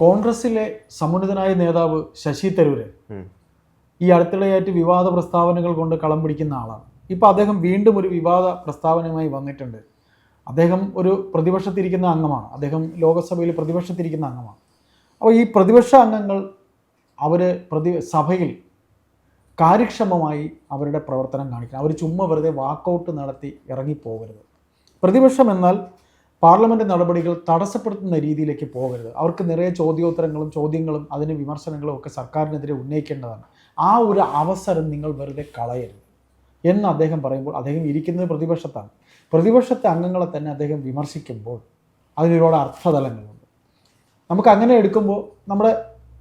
കോൺഗ്രസിലെ സമുന്നതനായ നേതാവ് ശശി തരൂര്. ഈ അടുത്തിടെയായിട്ട് വിവാദ പ്രസ്താവനകൾ കൊണ്ട് കളം പിടിക്കുന്ന ആളാണ്. ഇപ്പോൾ അദ്ദേഹം വീണ്ടും ഒരു വിവാദ പ്രസ്താവനയുമായി വന്നിട്ടുണ്ട്. അദ്ദേഹം ഒരു പ്രതിപക്ഷത്തിരിക്കുന്ന അംഗമാണ്. അദ്ദേഹം ലോകസഭയിൽ പ്രതിപക്ഷത്തിരിക്കുന്ന അംഗമാണ്. അപ്പോൾ ഈ പ്രതിപക്ഷ അംഗങ്ങൾ അവർ പ്രതി സഭയിൽ കാര്യക്ഷമമായി അവരുടെ പ്രവർത്തനം കാണിക്കണം. അവർ ചുമ്മാ വെറുതെ വാക്കൗട്ട് നടത്തി ഇറങ്ങിപ്പോകരുത്. പ്രതിപക്ഷം എന്നാൽ പാർലമെന്റ് നടപടികൾ തടസ്സപ്പെടുത്തുന്ന രീതിയിലേക്ക് പോകരുത്. അവർക്ക് നിറയെ ചോദ്യോത്തരങ്ങളും ചോദ്യങ്ങളും അതിന് വിമർശനങ്ങളും ഒക്കെ സർക്കാരിനെതിരെ ഉന്നയിക്കേണ്ടതാണ്. ആ ഒരു അവസരം നിങ്ങൾ വെറുതെ കളയരുത് എന്ന് അദ്ദേഹം പറയുമ്പോൾ അദ്ദേഹം ഇരിക്കുന്നത് പ്രതിപക്ഷത്താണ്. പ്രതിപക്ഷത്തെ അംഗങ്ങളെ തന്നെ അദ്ദേഹം വിമർശിക്കുമ്പോൾ അതിനൊരുപാട് അർത്ഥതലങ്ങളുണ്ട്. നമുക്ക് അങ്ങനെ എടുക്കുമ്പോൾ നമ്മുടെ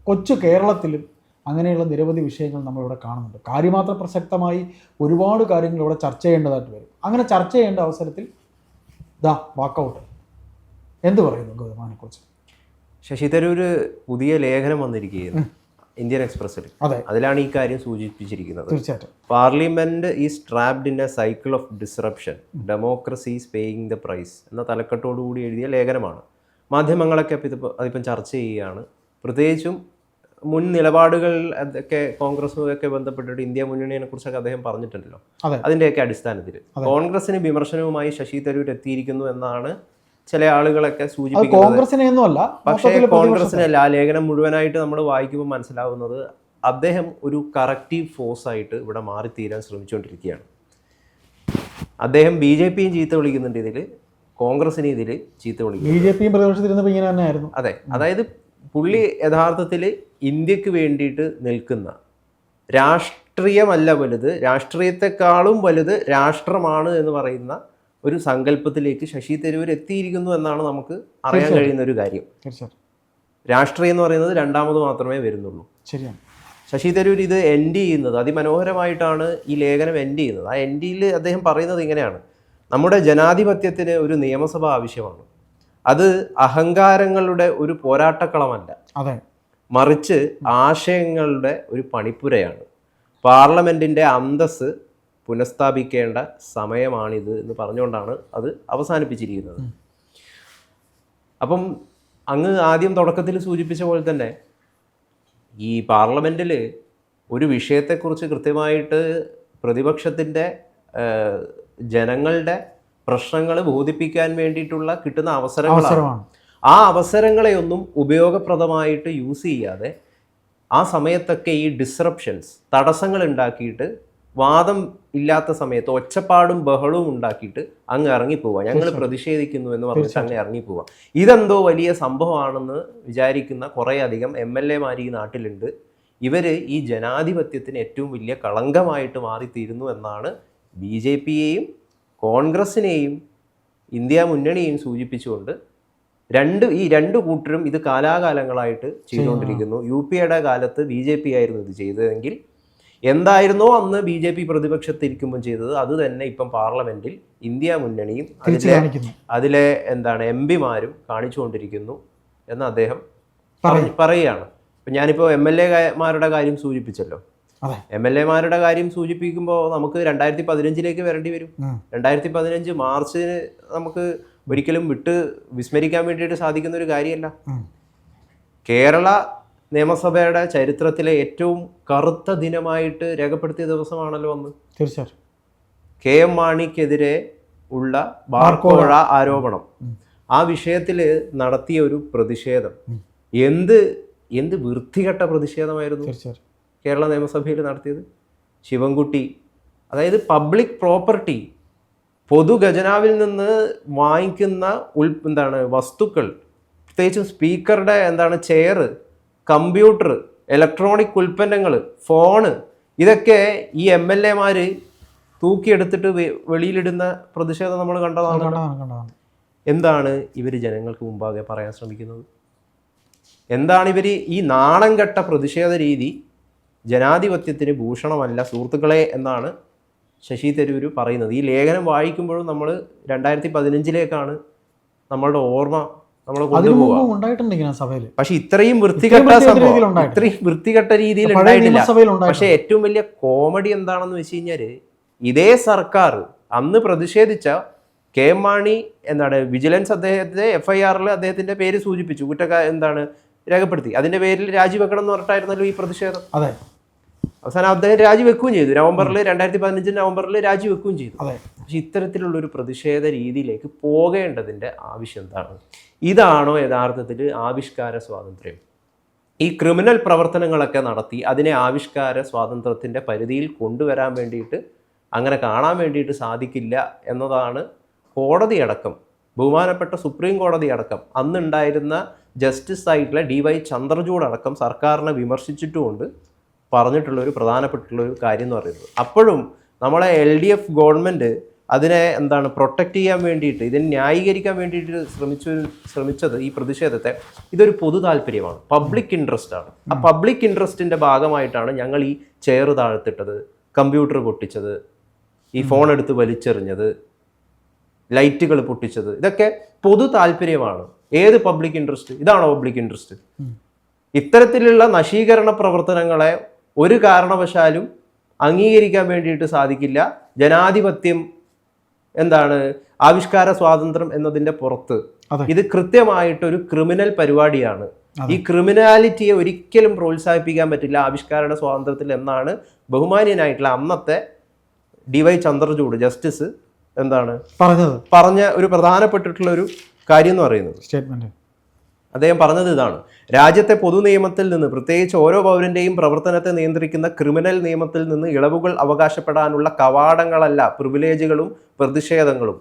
കൊച്ചു കേരളത്തിലും അങ്ങനെയുള്ള നിരവധി വിഷയങ്ങൾ നമ്മളിവിടെ കാണുന്നുണ്ട്. കാര്യമാത്ര പ്രസക്തമായി ഒരുപാട് കാര്യങ്ങൾ ഇവിടെ ചർച്ച ചെയ്യേണ്ടതായിട്ട് വരും. അങ്ങനെ ചർച്ച ചെയ്യേണ്ട അവസരത്തിൽ ദാ വാക്കൗട്ട്. എന്ത് പറയുന്നു ഗൗതമാനെക്കുറിച്ച് ശശി തരൂർ പുതിയ ലേഖനം വന്നിരിക്കുകയാണ് ഇന്ത്യൻ എക്സ്പ്രസ്സിൽ. അതെ. അതിലാണ് ഈ കാര്യം സൂചിപ്പിച്ചിരിക്കുന്നത്. തീർച്ചയായിട്ടും. Parliament is trapped in a cycle of disruption. Democracy is paying the price എന്ന തലക്കെട്ടോടുകൂടി എഴുതിയ ലേഖനമാണ്. മാധ്യമങ്ങളൊക്കെ ഇതിപ്പോൾ അതിപ്പം ചർച്ച ചെയ്യുകയാണ്. പ്രത്യേകിച്ചും മുൻ നിലപാടുകൾ അതൊക്കെ കോൺഗ്രസുമൊക്കെ ബന്ധപ്പെട്ടിട്ട് ഇന്ത്യ മുന്നണിയെ കുറിച്ചൊക്കെ അദ്ദേഹം പറഞ്ഞിട്ടുണ്ടല്ലോ. അതെ. അതിന്റെയൊക്കെ അടിസ്ഥാനത്തിൽ. കോൺഗ്രസിന് വിമർശനവുമായി ശശി തരൂർ എത്തിയിരിക്കുന്നു എന്നാണ് ചില ആളുകളൊക്കെ സൂചിപ്പിക്കുന്നത് പക്ഷേ കോൺഗ്രസിനല്ല ആ ലേഖനം മുഴുവനായിട്ട് നമ്മൾ വായിക്കുമ്പോൾ മനസ്സിലാവുന്നത് അദ്ദേഹം ഒരു കറക്റ്റീവ് ഫോഴ്സ് ആയിട്ട് ഇവിടെ മാറിത്തീരാൻ ശ്രമിച്ചുകൊണ്ടിരിക്കുകയാണ്. അദ്ദേഹം ബി ജെ പിയും ചീത്ത വിളിക്കുന്നുണ്ട് ഇതിൽ കോൺഗ്രസിനെ ഇതിൽ ചീത്ത വിളിക്കുന്നു ബി ജെ പിയും പ്രതിപക്ഷത്തിരുന്നപ്പോൾ ഇങ്ങനെ അതെ അതായത് പുള്ളി യഥാർത്ഥത്തിൽ ഇന്ത്യയ്ക്ക് വേണ്ടിയിട്ട് നിൽക്കുന്ന രാഷ്ട്രീയമല്ല വലുത് രാഷ്ട്രീയത്തെക്കാളും വലുത് രാഷ്ട്രമാണ് എന്ന് പറയുന്ന ഒരു സങ്കല്പത്തിലേക്ക് ശശി തരൂർ എത്തിയിരിക്കുന്നു എന്നാണ് നമുക്ക് അറിയാൻ കഴിയുന്ന ഒരു കാര്യം. രാഷ്ട്രീയം എന്ന് പറയുന്നത് രണ്ടാമത് മാത്രമേ വരുന്നുള്ളൂ. ശരിയാണ്. ശശി തരൂർ ഇത് എൻഡ് ചെയ്യുന്നത് അതിമനോഹരമായിട്ടാണ് ഈ ലേഖനം എൻഡ് ചെയ്യുന്നത്. ആ എൻഡിയിൽ അദ്ദേഹം പറയുന്നത് ഇങ്ങനെയാണ്. നമ്മുടെ ജനാധിപത്യത്തിന് ഒരു നിയമസഭ ആവശ്യമാണ്. അത് അഹങ്കാരങ്ങളുടെ ഒരു പോരാട്ടക്കളമല്ല. അതെ. മറിച്ച് ആശയങ്ങളുടെ ഒരു പണിപ്പുരയാണ്. പാർലമെന്റിന്റെ അന്തസ്സ് പുനഃസ്ഥാപിക്കേണ്ട സമയമാണിത് എന്ന് പറഞ്ഞുകൊണ്ടാണ് അത് അവസാനിപ്പിച്ചിരിക്കുന്നത്. അപ്പം അങ്ങ് ആദ്യം തുടക്കത്തിൽ സൂചിപ്പിച്ച പോലെ തന്നെ ഈ പാർലമെന്റിൽ ഒരു വിഷയത്തെക്കുറിച്ച് കൃത്യമായിട്ട് പ്രതിപക്ഷത്തിന്റെ ജനങ്ങളുടെ പ്രശ്നങ്ങൾ ബോധിപ്പിക്കാൻ വേണ്ടിയിട്ടുള്ള കിട്ടുന്ന അവസരങ്ങളാണ്. ആ ആ അവസരങ്ങളെയൊന്നും ഉപയോഗപ്രദമായിട്ട് യൂസ് ചെയ്യാതെ ആ സമയത്തൊക്കെ ഈ ഡിസ്റപ്ഷൻസ് തടസ്സങ്ങൾ ഉണ്ടാക്കിയിട്ട് വാദം ഇല്ലാത്ത സമയത്ത് ഒച്ചപ്പാടും ബഹളവും ഉണ്ടാക്കിയിട്ട് അങ്ങ് ഇറങ്ങിപ്പോവാ. ഞങ്ങൾ പ്രതിഷേധിക്കുന്നു എന്ന് പറഞ്ഞിട്ട് അങ്ങ് ഇറങ്ങിപ്പോവാ. ഇതെന്തോ വലിയ സംഭവമാണെന്ന് വിചാരിക്കുന്ന കുറേയധികം എം എൽ എമാർ ഈ നാട്ടിലുണ്ട്. ഇവർ ഈ ജനാധിപത്യത്തിന് ഏറ്റവും വലിയ കളങ്കമായിട്ട് മാറിത്തീരുന്നു എന്നാണ് ബി ജെ പിയെയും കോൺഗ്രസിനെയും ഇന്ത്യ മുന്നണിയെയും സൂചിപ്പിച്ചുകൊണ്ട് രണ്ട് ഈ രണ്ട് കൂട്ടരും ഇത് കാലാകാലങ്ങളായിട്ട് ചെയ്തുകൊണ്ടിരിക്കുന്നു. യു പി എയുടെ കാലത്ത് ബി ജെ പി ആയിരുന്നു ഇത് ചെയ്തതെങ്കിൽ എന്തായിരുന്നോ അന്ന് ബി ജെ പി പ്രതിപക്ഷത്തിരിക്കുമ്പോൾ ചെയ്തത്? അത് തന്നെ ഇപ്പം പാർലമെന്റിൽ ഇന്ത്യ മുന്നണിയും അതിലെ എന്താണ് എം പിമാരും കാണിച്ചുകൊണ്ടിരിക്കുന്നു എന്ന് അദ്ദേഹം പറയുകയാണ്. ഇപ്പം ഞാനിപ്പോൾ എം എൽ എമാരുടെ കാര്യം സൂചിപ്പിച്ചല്ലോ. എം എൽ എമാരുടെ കാര്യം സൂചിപ്പിക്കുമ്പോൾ നമുക്ക് രണ്ടായിരത്തി പതിനഞ്ചിലേക്ക് വരേണ്ടി വരും. രണ്ടായിരത്തി പതിനഞ്ച് മാർച്ചിന് നമുക്ക് ഒരിക്കലും വിട്ട് വിസ്മരിക്കാൻ വേണ്ടിയിട്ട് സാധിക്കുന്ന ഒരു കാര്യമല്ല. കേരള നിയമസഭയുടെ ചരിത്രത്തിലെ ഏറ്റവും കറുത്ത ദിനമായിട്ട് രേഖപ്പെടുത്തിയ ദിവസമാണല്ലോ അന്ന്. തീർച്ചയായിട്ടും. കെ എം മാണിക്കെതിരെ ഉള്ള ബാർക്കോഴ ആരോപണം. ആ വിഷയത്തിൽ നടത്തിയ ഒരു പ്രതിഷേധം. എന്ത് എന്ത് വൃത്തികെട്ട പ്രതിഷേധമായിരുന്നു കേരള നിയമസഭയിൽ നടത്തിയത്? ശിവൻകുട്ടി അതായത് പബ്ലിക് പ്രോപ്പർട്ടി പൊതുഖജനാവിൽ നിന്ന് വാങ്ങിക്കുന്ന ഉൽ എന്താണ് വസ്തുക്കൾ പ്രത്യേകിച്ചും സ്പീക്കറുടെ എന്താണ് ചെയർ കമ്പ്യൂട്ടർ ഇലക്ട്രോണിക് ഉൽപ്പന്നങ്ങൾ ഫോണ് ഇതൊക്കെ ഈ എം എൽ എമാർ തൂക്കിയെടുത്തിട്ട് വെളിയിലിടുന്ന പ്രതിഷേധം നമ്മൾ കണ്ടതാണ്. എന്താണ് ഇവർ ജനങ്ങൾക്ക് മുമ്പാകെ പറയാൻ ശ്രമിക്കുന്നത്? എന്താണ് ഇവർ ഈ നാണം കെട്ട പ്രതിഷേധ രീതി ജനാധിപത്യത്തിന് ഭൂഷണമല്ല സുഹൃത്തുക്കളെ എന്നാണ് ശശി തരൂർ പറയുന്നത്. ഈ ലേഖനം വായിക്കുമ്പോഴും നമ്മൾ രണ്ടായിരത്തി പതിനഞ്ചിലേക്കാണ് നമ്മളുടെ ഓർമ്മ നമ്മൾ ഉണ്ടായിട്ടുണ്ട് ഇങ്ങനെ സഭയിൽ പക്ഷെ ഇത്രയും വൃത്തികെട്ട വൃത്തികെട്ട സംഭവം. ഇത്രയും വൃത്തികെട്ട രീതിയിൽ ഉണ്ടായിട്ടില്ല. പക്ഷെ ഏറ്റവും വലിയ കോമഡി എന്താണെന്ന് വെച്ച് കഴിഞ്ഞാൽ ഇതേ സർക്കാർ അന്ന് പ്രതിഷേധിച്ച കെ എം മാണി എന്താണ് വിജിലൻസ് അദ്ദേഹത്തെ എഫ്ഐആറിൽ ഐ ആറിൽ അദ്ദേഹത്തിന്റെ പേര് സൂചിപ്പിച്ചു. കുറ്റക്കാ എന്താണ് രേഖപ്പെടുത്തി. അതിന്റെ പേരിൽ രാജിവെക്കണം എന്ന് പറഞ്ഞിട്ടായിരുന്നല്ലോ ഈ പ്രതിഷേധം. അതെ. അവസാനം അദ്ദേഹം രാജിവെക്കുകയും ചെയ്തു. നവംബറിൽ രണ്ടായിരത്തി പതിനഞ്ച് നവംബറിൽ രാജിവെക്കുകയും ചെയ്തു. പക്ഷെ ഇത്തരത്തിലുള്ള ഒരു പ്രതിഷേധ രീതിയിലേക്ക് പോകേണ്ടതിന്റെ ആവശ്യം എന്താണ്? ഇതാണോ യഥാർത്ഥത്തിൽ ആവിഷ്കാര സ്വാതന്ത്ര്യം? ഈ ക്രിമിനൽ പ്രവർത്തനങ്ങളൊക്കെ നടത്തി അതിനെ ആവിഷ്കാര സ്വാതന്ത്ര്യത്തിന്റെ പരിധിയിൽ കൊണ്ടുവരാൻ വേണ്ടിയിട്ട് അങ്ങനെ കാണാൻ വേണ്ടിയിട്ട് സാധിക്കില്ല എന്നതാണ് കോടതിയടക്കം ബഹുമാനപ്പെട്ട സുപ്രീം കോടതി അടക്കം. അന്നുണ്ടായിരുന്ന ജസ്റ്റിസ് ആയിട്ടുള്ള ഡി വൈ ചന്ദ്രചൂഡ് അടക്കം സർക്കാരിനെ വിമർശിച്ചിട്ടുമുണ്ട് പറഞ്ഞിട്ടുള്ള ഒരു പ്രധാനപ്പെട്ടുള്ള ഒരു കാര്യം എന്ന് പറയുന്നത്. അപ്പോഴും നമ്മളെ എൽ ഡി എഫ് ഗവൺമെന്റ് അതിനെ എന്താണ് പ്രൊട്ടക്റ്റ് ചെയ്യാൻ വേണ്ടിയിട്ട് ഇതിനെ ന്യായീകരിക്കാൻ വേണ്ടിയിട്ട് ശ്രമിച്ചു ശ്രമിച്ചത് ഈ പ്രതിഷേധത്തെ ഇതൊരു പൊതു താല്പര്യമാണ്. പബ്ലിക് ഇൻട്രസ്റ്റ് ആണ്. ആ പബ്ലിക് ഇൻട്രസ്റ്റിന്റെ ഭാഗമായിട്ടാണ് ഞങ്ങൾ ഈ ചെയർ താഴ്ത്തിട്ടത് കമ്പ്യൂട്ടർ പൊട്ടിച്ചത് ഈ ഫോൺ എടുത്ത് വലിച്ചെറിഞ്ഞത് ലൈറ്റുകൾ പൊട്ടിച്ചത്. ഇതൊക്കെ പൊതു താല്പര്യമാണ്. ഏത് പബ്ലിക് ഇൻട്രസ്റ്റ് ഇതാണോ പബ്ലിക് ഇൻട്രസ്റ്റ് ഇത്തരത്തിലുള്ള നശീകരണ പ്രവർത്തനങ്ങളെ ഒരു കാരണവശാലും അംഗീകരിക്കാൻ വേണ്ടിയിട്ട് സാധിക്കില്ല. ജനാധിപത്യം എന്താണ്? ആവിഷ്കാര സ്വാതന്ത്ര്യം എന്നതിന്റെ പുറത്ത്. ഇത് കൃത്യമായിട്ട് ഒരു ക്രിമിനൽ പരിപാടിയാണ്. ഈ ക്രിമിനാലിറ്റിയെ ഒരിക്കലും പ്രോത്സാഹിപ്പിക്കാൻ പറ്റില്ല ആവിഷ്കാരുടെ സ്വാതന്ത്ര്യത്തിൽ എന്നാണ് ബഹുമാന്യനായിട്ടുള്ള അന്നത്തെ ഡി വൈ ചന്ദ്രചൂഡ് ജസ്റ്റിസ് എന്താണ്? പറഞ്ഞത്. പറഞ്ഞ ഒരു പ്രധാനപ്പെട്ടിട്ടുള്ള ഒരു കാര്യം എന്ന് പറയുന്നത്. സ്റ്റേറ്റ്മെന്റ് അദ്ദേഹം പറഞ്ഞത് ഇതാണ്. രാജ്യത്തെ പൊതുനിയമത്തിൽ നിന്ന് പ്രത്യേകിച്ച് ഓരോ പൗരന്റെയും പ്രവർത്തനത്തെ നിയന്ത്രിക്കുന്ന ക്രിമിനൽ നിയമത്തിൽ നിന്ന് ഇളവുകൾ അവകാശപ്പെടാനുള്ള കവാടങ്ങളല്ല പ്രിവിലേജുകളും പ്രതിഷേധങ്ങളും.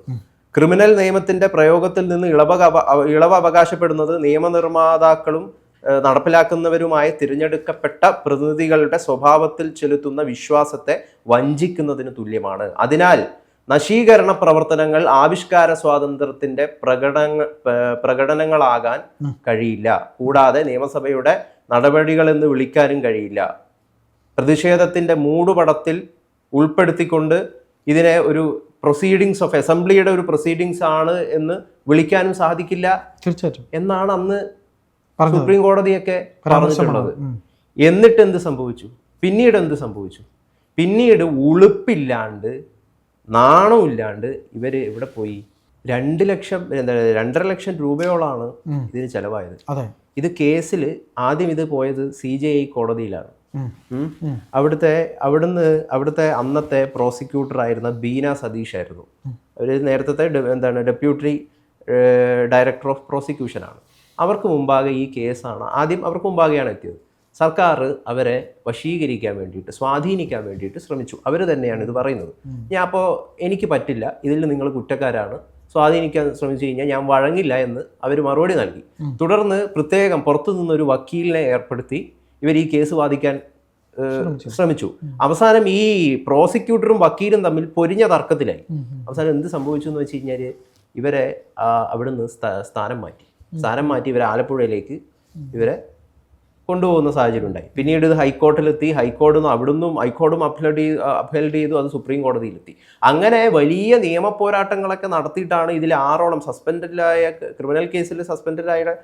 ക്രിമിനൽ നിയമത്തിന്റെ പ്രയോഗത്തിൽ നിന്ന് ഇളവ് ഇളവ് അവകാശപ്പെടുന്നത് നിയമനിർമ്മാതാക്കളും നടപ്പിലാക്കുന്നവരുമായി തിരഞ്ഞെടുക്കപ്പെട്ട പ്രതിനിധികളുടെ സ്വഭാവത്തിൽ ചെലുത്തുന്ന വിശ്വാസത്തെ വഞ്ചിക്കുന്നതിന് തുല്യമാണ്. അതിനാൽ നശീകരണ പ്രവർത്തനങ്ങൾ ആവിഷ്കാര സ്വാതന്ത്ര്യത്തിന്റെ പ്രകടന പ്രകടനങ്ങളാകാൻ കഴിയില്ല. കൂടാതെ നിയമസഭയുടെ നടപടികൾ എന്ന് വിളിക്കാനും കഴിയില്ല. പ്രതിഷേധത്തിന്റെ മൂടുപടത്തിൽ ഉൾപ്പെടുത്തിക്കൊണ്ട് ഇതിനെ ഒരു പ്രൊസീഡിങ്സ് ഓഫ് അസംബ്ലിയുടെ ഒരു പ്രൊസീഡിങ്സ് ആണ് എന്ന് വിളിക്കാനും സാധിക്കില്ല തീർച്ചയായിട്ടും. എന്നാണ് അന്ന് സുപ്രീം കോടതിയൊക്കെ പറഞ്ഞിട്ടുള്ളത്. എന്നിട്ട് എന്ത് സംഭവിച്ചു? പിന്നീട് എന്ത് സംഭവിച്ചു? പിന്നീട് ഉളുപ്പില്ലാണ്ട് നാണമില്ലാണ്ട് ഇവർ ഇവിടെ പോയി രണ്ട് ലക്ഷം എന്താ രണ്ടര ലക്ഷം രൂപയോളാണ് ഉം. ഇതിന് ചെലവായത്. ഇത് കേസിൽ ആദ്യം ഇത് പോയത് സി ജെ ഐ കോടതിയിലാണ്. അവിടുത്തെ അവിടുന്ന് അവിടുത്തെ അന്നത്തെ പ്രോസിക്യൂട്ടർ ആയിരുന്ന ബീന സതീഷ് ആയിരുന്നു. അവർ നേരത്തെ എന്താണ് ഡെപ്യൂട്ടി ഡയറക്ടർ ഓഫ് പ്രോസിക്യൂഷനാണ്. അവർക്ക് മുമ്പാകെ ഈ കേസാണ് ആദ്യം അവർക്ക് മുമ്പാകെയാണ് എത്തിയത്. സർക്കാർ അവരെ വശീകരിക്കാൻ വേണ്ടിയിട്ട് സ്വാധീനിക്കാൻ വേണ്ടിയിട്ട് ശ്രമിച്ചു. അവർ തന്നെയാണ് ഇത് പറയുന്നത്. ഞാൻ അപ്പോൾ എനിക്ക് പറ്റില്ല. ഇതിൽ നിങ്ങൾ കുറ്റക്കാരാണ്. സ്വാധീനിക്കാൻ ശ്രമിച്ചു കഴിഞ്ഞാൽ ഞാൻ വഴങ്ങില്ല എന്ന് അവർ മറുപടി നൽകി. തുടർന്ന് പ്രത്യേകം പുറത്തു നിന്നൊരു വക്കീലിനെ ഏർപ്പെടുത്തി ഇവർ ഈ കേസ് വാദിക്കാൻ ശ്രമിച്ചു. അവസാനം ഈ പ്രോസിക്യൂട്ടറും വക്കീലും തമ്മിൽ പൊരിഞ്ഞ തർക്കത്തിലായി. അവസാനം എന്ത് സംഭവിച്ചു എന്ന് വെച്ച് കഴിഞ്ഞാൽ ഇവരെ അവിടുന്ന് സ്ഥാനം മാറ്റി. സ്ഥാനം മാറ്റി ഇവരെ ആലപ്പുഴയിലേക്ക് ഇവരെ കൊണ്ടുപോകുന്ന സാഹചര്യം ഉണ്ടായി പിന്നീട് ഇത് ഹൈക്കോർട്ടിലെത്തി ഹൈക്കോടതി അവിടുന്നും ഹൈക്കോടതിയും അപ്ഹൽഡ് ചെയ്ത് അപ്ഹൽഡ് ചെയ്തു അത് സുപ്രീം കോടതിയിലെത്തി. അങ്ങനെ വലിയ നിയമ പോരാട്ടങ്ങളൊക്കെ നടത്തിയിട്ടാണ് ഇതിൽ ആറോളം സസ്പെൻഡഡിലായ ക്രിമിനൽ കേസിൽ സസ്പെൻഡഡായ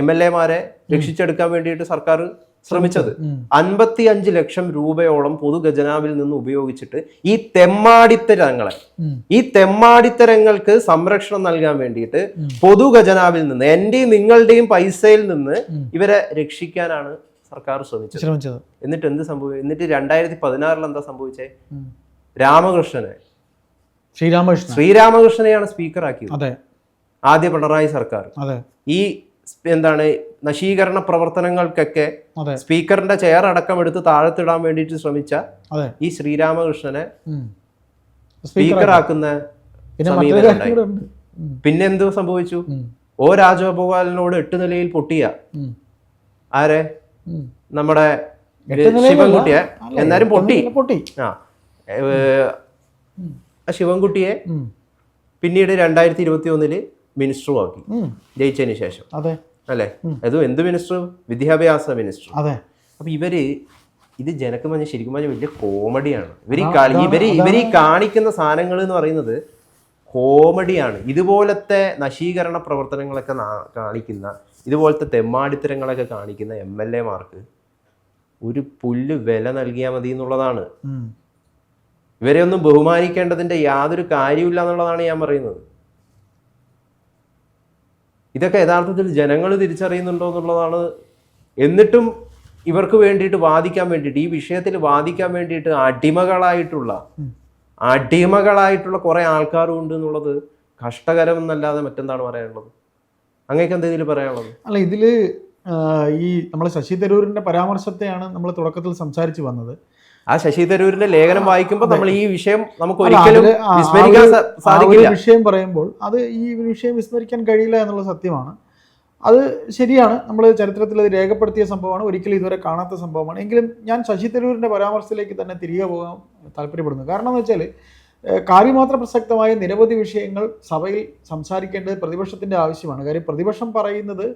എം എൽ എമാരെ രക്ഷിച്ചെടുക്കാൻ വേണ്ടിയിട്ട് സർക്കാർ ശ്രമിച്ചത്. അൻപത്തി അഞ്ച് ലക്ഷം രൂപയോളം പൊതുഖജനാവിൽ നിന്ന് ഉപയോഗിച്ചിട്ട് ഈ തെമ്മാടിത്തരങ്ങളെ ഈ തെമ്മാടിത്തരങ്ങൾക്ക് സംരക്ഷണം നൽകാൻ വേണ്ടിയിട്ട് പൊതുഖജനാവിൽ നിന്ന് എന്റെയും നിങ്ങളുടെയും പൈസയിൽ നിന്ന് ഇവരെ രക്ഷിക്കാനാണ് സർക്കാർ ശ്രമിച്ചത്. ശ്രമിച്ചത്. എന്നിട്ട് എന്ത് സംഭവിച്ചു എന്നിട്ട് രണ്ടായിരത്തി പതിനാറിൽ എന്താ സംഭവിച്ചേ. രാമകൃഷ്ണനെ. ശ്രീരാമകൃഷ്ണൻ. ശ്രീരാമകൃഷ്ണനെയാണ് സ്പീക്കർ ആക്കിയത് ആദ്യ പിണറായി സർക്കാർ. ഈ എന്താണ് നശീകരണ പ്രവർത്തനങ്ങൾക്കൊക്കെ സ്പീക്കറിന്റെ ചെയർ അടക്കം എടുത്ത് താഴത്തിടാൻ വേണ്ടിട്ട് ശ്രമിച്ച ഈ ശ്രീരാമകൃഷ്ണനെ സ്പീക്കറാക്കുന്ന പിന്നെ എന്ത് സംഭവിച്ചു? ഓ രാജഗോപാലിനോട് എട്ട് നിലയിൽ പൊട്ടിയ ആരെ? നമ്മുടെ. ശിവൻകുട്ടിയെ. എന്നാലും പൊട്ടി. പൊട്ടി. ആ. ശിവൻകുട്ടിയെ പിന്നീട് രണ്ടായിരത്തി ഇരുപത്തി ഒന്നിൽ മിനിസ്റ്ററും ആക്കി ജയിച്ചതിന് ശേഷം. അല്ലേ? അത് എന്ത് മിനിസ്റ്റർ വിദ്യാഭ്യാസ മിനിസ്റ്റർ അതെ. അപ്പൊ ഇവർ ഇത് ജനക്ക് പറഞ്ഞ ശരിക്കും പറഞ്ഞ വലിയ കോമഡിയാണ്. കളി ഇവർ ഇവർ ഈ കാണിക്കുന്ന സാധനങ്ങൾ എന്ന് പറയുന്നത് കോമഡിയാണ്. ഇതുപോലത്തെ നശീകരണ പ്രവർത്തനങ്ങളൊക്കെ കാണിക്കുന്ന ഇതുപോലത്തെ തെമ്മാടിത്തരങ്ങളൊക്കെ കാണിക്കുന്ന എം എൽ എമാർക്ക് ഒരു പുല്ല് വില നൽകിയാൽ മതി എന്നുള്ളതാണ്. ഇവരെ ഒന്നും ബഹുമാനിക്കേണ്ടതിന്റെ യാതൊരു കാര്യമില്ല എന്നുള്ളതാണ് ഞാൻ പറയുന്നത്. ഇതൊക്കെ യഥാർത്ഥത്തിൽ ജനങ്ങൾ തിരിച്ചറിയുന്നുണ്ടോ എന്നുള്ളതാണ്. എന്നിട്ടും ഇവർക്ക് വേണ്ടിയിട്ട് വാദിക്കാൻ വേണ്ടിയിട്ട് ഈ വിഷയത്തിൽ വാദിക്കാൻ വേണ്ടിയിട്ട് അടിമകളായിട്ടുള്ള അടിമകളായിട്ടുള്ള കുറേ ആൾക്കാരും ഉണ്ട് എന്നുള്ളത് കഷ്ടകരം എന്നല്ലാതെ മറ്റെന്താണ് പറയാനുള്ളത്? അങ്ങേക്ക് എന്തെങ്കിലും ഇതിൽ പറയാനുള്ളത്? അല്ല ഇതിൽ ഈ നമ്മൾ ശശി തരൂരിന്റെ പരാമർശത്തെയാണ് നമ്മൾ തുടക്കത്തിൽ സംസാരിച്ചു വന്നത്. ആ ശശി തരൂരിന്റെ ലേഖനം വായിക്കുമ്പോൾ നമ്മൾ ഈ വിഷയം നമുക്ക് ഒരിക്കലും വിസ്മരിക്കാൻ സാധിക്കില്ല. വിഷയം പറയുമ്പോൾ അത് ഈ വിഷയം വിസ്മരിക്കാൻ കഴിയില്ല എന്നുള്ള സത്യമാണ്. അത് ശരിയാണ്. നമ്മൾ ചരിത്രത്തിൽ അത് രേഖപ്പെടുത്തിയ സംഭവമാണ്. ഒരിക്കലും ഇതുവരെ കാണാത്ത സംഭവമാണ്. എങ്കിലും ഞാൻ ശശി തരൂരിന്റെ പരാമർശത്തിലേക്ക് തന്നെ തിരികെ പോകാൻ താല്പര്യപ്പെടുന്നു. കാരണം എന്ന് വെച്ചാൽ കാര്യമാത്ര പ്രസക്തമായ നിരവധി വിഷയങ്ങൾ സഭയിൽ സംസാരിക്കേണ്ടത് പ്രതിപക്ഷത്തിന്റെ ആവശ്യമാണ്. കാര്യം പ്രതിപക്ഷം പറയുന്നത്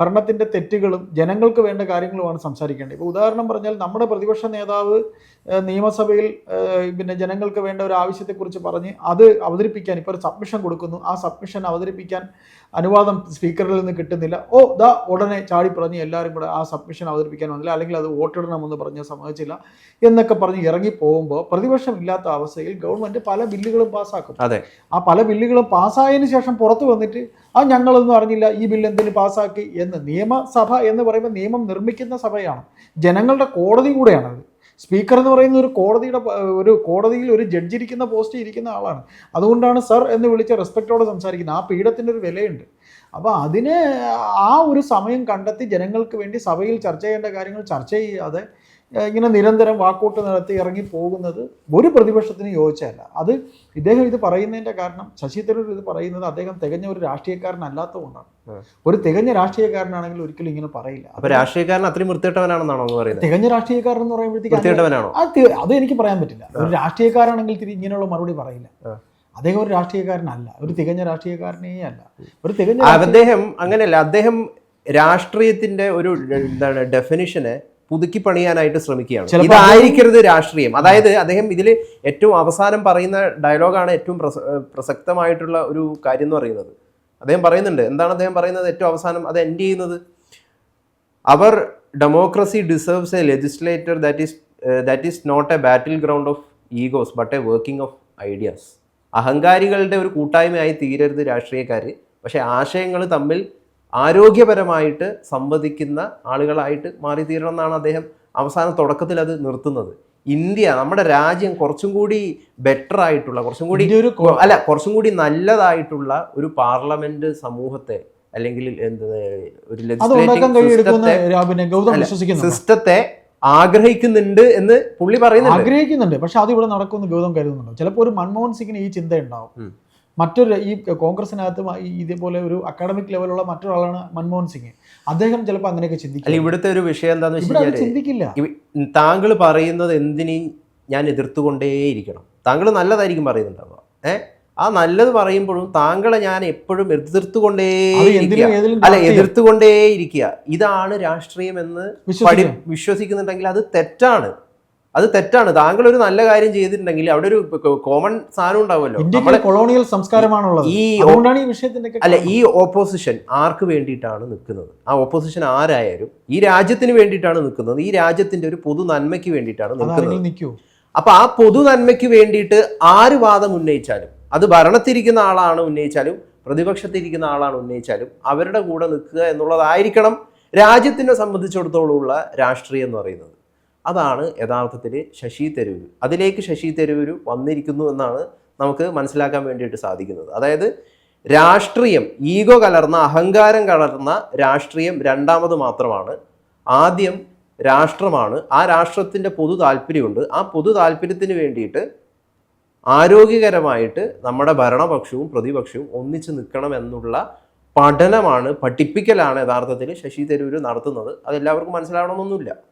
ഭരണത്തിന്റെ തെറ്റുകളും ജനങ്ങൾക്ക് വേണ്ട കാര്യങ്ങളുമാണ് സംസാരിക്കേണ്ടത്. ഇപ്പോൾ ഉദാഹരണം പറഞ്ഞാൽ നമ്മുടെ പ്രതിപക്ഷ നേതാവ് നിയമസഭയിൽ പിന്നെ ജനങ്ങൾക്ക് വേണ്ട ഒരു ആവശ്യത്തെക്കുറിച്ച് പറഞ്ഞ് അത് അവതരിപ്പിക്കാൻ ഇപ്പോൾ ഒരു സബ്മിഷൻ കൊടുക്കുന്നു. ആ സബ്മിഷൻ അവതരിപ്പിക്കാൻ അനുവാദം സ്പീക്കറിൽ നിന്ന് കിട്ടുന്നില്ല. ഓ ദാ ഉടനെ ചാടി പറഞ്ഞ് എല്ലാവരും കൂടെ ആ സബ്മിഷൻ അവതരിപ്പിക്കാൻ വന്നില്ല. അല്ലെങ്കിൽ അത് വോട്ടിടണമെന്ന് പറഞ്ഞ് സമ്മതിച്ചില്ല എന്നൊക്കെ പറഞ്ഞ് ഇറങ്ങി പോകുമ്പോൾ പ്രതിപക്ഷം ഇല്ലാത്ത അവസ്ഥയിൽ ഗവൺമെന്റ് പല ബില്ലുകളും പാസ്സാക്കും അതെ. ആ പല ബില്ലുകളും പാസ്സായതിനു ശേഷം പുറത്തു വന്നിട്ട് ആ ഞങ്ങളൊന്നും അറിഞ്ഞില്ല ഈ ബില്ല് എന്തിന് പാസ്സാക്കി എന്ന്. നിയമസഭ എന്ന് പറയുമ്പോൾ നിയമം നിർമ്മിക്കുന്ന സഭയാണ്. ജനങ്ങളുടെ കോടതി കൂടെയാണത് സ്പീക്കർ എന്ന് പറയുന്ന ഒരു കോടതിയുടെ ഒരു കോടതിയിൽ ഒരു ജഡ്ജി ഇരിക്കുന്ന പോസ്റ്റ് ഇരിക്കുന്ന ആളാണ്. അതുകൊണ്ടാണ് സർ എന്ന് വിളിച്ച് റെസ്പെക്റ്റോടെ സംസാരിക്കുന്നത്. ആ പീഠത്തിന്റെ ഒരു വിലയുണ്ട്. അപ്പോൾ അതിന് ആ ഒരു സമയം കണ്ടെത്തി ജനങ്ങൾക്ക് വേണ്ടി സഭയിൽ ചർച്ച ചെയ്യേണ്ട കാര്യങ്ങൾ ചർച്ച ചെയ്യാതെ ഇങ്ങനെ നിരന്തരം വാക്കൗട്ട് നടത്തി ഇറങ്ങി പോകുന്നത് ഒരു പ്രതിപക്ഷത്തിന് യോജിച്ചതല്ല. അത് ഇദ്ദേഹം ഇത് പറയുന്നതിന്റെ കാരണം ശശി തരൂർ ഇത് പറയുന്നത് അദ്ദേഹം തികഞ്ഞ ഒരു രാഷ്ട്രീയക്കാരനല്ലാത്തതുകൊണ്ടാണ്. കൊണ്ടാണ് ഒരു തികഞ്ഞ രാഷ്ട്രീയക്കാരനാണെങ്കിൽ ഒരിക്കലും ഇങ്ങനെ പറയില്ല. അപ്പൊ രാഷ്ട്രീയക്കാരൻ അത്രയും വൃത്തിയിട്ടവനാണെന്നാണോ എന്ന് പറയുന്നത്? തികഞ്ഞ രാഷ്ട്രീയക്കാരൻ എന്ന് പറയുമ്പോഴത്തേക്ക് അത് അത് എനിക്ക് പറയാൻ പറ്റില്ല. ഒരു രാഷ്ട്രീയക്കാരാണെങ്കിൽ തിരി ഇങ്ങനെയുള്ള മറുപടി പറയില്ല. അദ്ദേഹം ഒരു രാഷ്ട്രീയക്കാരനല്ല. ഒരു തികഞ്ഞ രാഷ്ട്രീയക്കാരനേ അല്ല ഒരു തികഞ്ഞ അദ്ദേഹം അങ്ങനെയല്ല. അദ്ദേഹം രാഷ്ട്രീയത്തിന്റെ ഒരു എന്താണ് ഡെഫിനിഷനെ പുതുക്കി പണിയാനായിട്ട് ശ്രമിക്കുകയാണ്. ഇതായിരിക്കരുത് രാഷ്ട്രീയം. അതായത് അദ്ദേഹം ഇതിൽ ഏറ്റവും അവസാനം പറയുന്ന ഡയലോഗാണ് ഏറ്റവും പ്രസക്തമായിട്ടുള്ള ഒരു കാര്യം എന്ന് പറയുന്നത്. അദ്ദേഹം പറയുന്നുണ്ട് എന്താണ് അദ്ദേഹം പറയുന്നത്? ഏറ്റവും അവസാനം അത് എൻഡ് ചെയ്യുന്നത്? Our democracy deserves a legislator that is that is not a battle ground of egos but a working of ideas അഹങ്കാരികളുടെ ഒരു കൂട്ടായ്മയായി തീരരുത് രാഷ്ട്രീയക്കാർ പക്ഷേ ആശയങ്ങൾ തമ്മിൽ ആരോഗ്യപരമായിട്ട് സംവദിക്കുന്ന ആളുകളായിട്ട് മാറി തീരണം എന്നാണ് അദ്ദേഹം അവസാന തുടക്കത്തിൽ അത് നിർത്തുന്നത്. ഇന്ത്യ നമ്മുടെ രാജ്യം കുറച്ചും കൂടി ബെറ്റർ ആയിട്ടുള്ള കുറച്ചും കൂടി ഒരു അല്ല കുറച്ചും കൂടി നല്ലതായിട്ടുള്ള ഒരു പാർലമെന്റ് സമൂഹത്തെ അല്ലെങ്കിൽ എന്ത് ഒരു സിസ്റ്റത്തെ ആഗ്രഹിക്കുന്നുണ്ട് എന്ന് പുള്ളി പറയുന്നുണ്ട്. ആഗ്രഹിക്കുന്നുണ്ട്. പക്ഷെ അത് ഇവിടെ നടക്കുമെന്ന് ഗൗതം കരുതുന്നുണ്ടോ. ചിലപ്പോൾ ഒരു മൻമോഹൻ സിംഗിന് ഈ ചിന്ത ഉണ്ടാവും. മറ്റൊരു ഈ കോൺഗ്രസിനകത്ത് ഇതേപോലെ ഒരു അക്കാഡമിക് ലെവലുള്ള മറ്റൊരാളാണ് മൻമോഹൻ സിംഗ്. അദ്ദേഹം ചിലപ്പോൾ അങ്ങനെയൊക്കെ ചിന്തിക്കും. ഇവിടുത്തെ ഒരു വിഷയം എന്താണെന്ന് വെച്ചാൽ ചിന്തിക്കില്ല. താങ്കൾ പറയുന്നത് എന്തിനേയും ഞാൻ എതിർത്തുകൊണ്ടേയിരിക്കണം? താങ്കൾ നല്ലതായിരിക്കും പറയുന്നുണ്ടാവുക. ഏ? ആ നല്ലത് പറയുമ്പോഴും താങ്കളെ ഞാൻ എപ്പോഴും എതിർത്തുകൊണ്ടേ അല്ല എതിർത്തുകൊണ്ടേയിരിക്കുക. ഇതാണ് രാഷ്ട്രീയം എന്ന് വിശ്വസിക്കുന്നുണ്ടെങ്കിൽ അത് തെറ്റാണ്. അത് തെറ്റാണ്. താങ്കൾ ഒരു നല്ല കാര്യം ചെയ്തിട്ടുണ്ടെങ്കിൽ അവിടെ ഒരു കോമൺ സാധനം ഉണ്ടാവുമല്ലോ. നമ്മുടെ കൊളോണിയൽ സംസ്കാരമാണുള്ളത്. ഈ ഈ വിഷയത്തിന്റെ അല്ല ഈ ഓപ്പോസിഷൻ ആർക്ക് വേണ്ടിയിട്ടാണ് നിൽക്കുന്നത്? ആ ഓപ്പോസിഷൻ ആരായാലും ഈ രാജ്യത്തിന് വേണ്ടിയിട്ടാണ് നിൽക്കുന്നത്. ഈ രാജ്യത്തിന്റെ ഒരു പൊതു നന്മയ്ക്ക് വേണ്ടിയിട്ടാണ് നിൽക്കുന്നത്. അപ്പൊ ആ പൊതു നന്മയ്ക്ക് വേണ്ടിയിട്ട് ആര് വാദം ഉന്നയിച്ചാലും അത് ഭരണത്തിരിക്കുന്ന ആളാണ് ഉന്നയിച്ചാലും പ്രതിപക്ഷത്തിരിക്കുന്ന ആളാണ് ഉന്നയിച്ചാലും അവരുടെ കൂടെ നിൽക്കുക എന്നുള്ളതായിരിക്കണം രാജ്യത്തിനെ സംബന്ധിച്ചിടത്തോളം ഉള്ള രാഷ്ട്രീയം എന്ന് പറയുന്നത്. അതാണ് യഥാർത്ഥത്തിൽ ശശി തരൂർ അതിലേക്ക് ശശി തരൂർ വന്നിരിക്കുന്നു എന്നാണ് നമുക്ക് മനസ്സിലാക്കാൻ വേണ്ടിയിട്ട് സാധിക്കുന്നത്. അതായത് രാഷ്ട്രീയം ഈഗോ കലർന്ന അഹങ്കാരം കലർന്ന രാഷ്ട്രീയം രണ്ടാമത് മാത്രമാണ്. ആദ്യം രാഷ്ട്രമാണ്. ആ രാഷ്ട്രത്തിന്റെ പൊതു താല്പര്യമുണ്ട്. ആ പൊതു താല്പര്യത്തിന് വേണ്ടിയിട്ട് ആരോഗ്യകരമായിട്ട് നമ്മുടെ ഭരണപക്ഷവും പ്രതിപക്ഷവും ഒന്നിച്ച് നിൽക്കണമെന്നുള്ള പഠനമാണ് പഠിപ്പിക്കലാണ് യഥാർത്ഥത്തിൽ ശശി തരൂർ നടത്തുന്നത്. അതെല്ലാവർക്കും മനസ്സിലാവണമെന്നൊന്നുമില്ല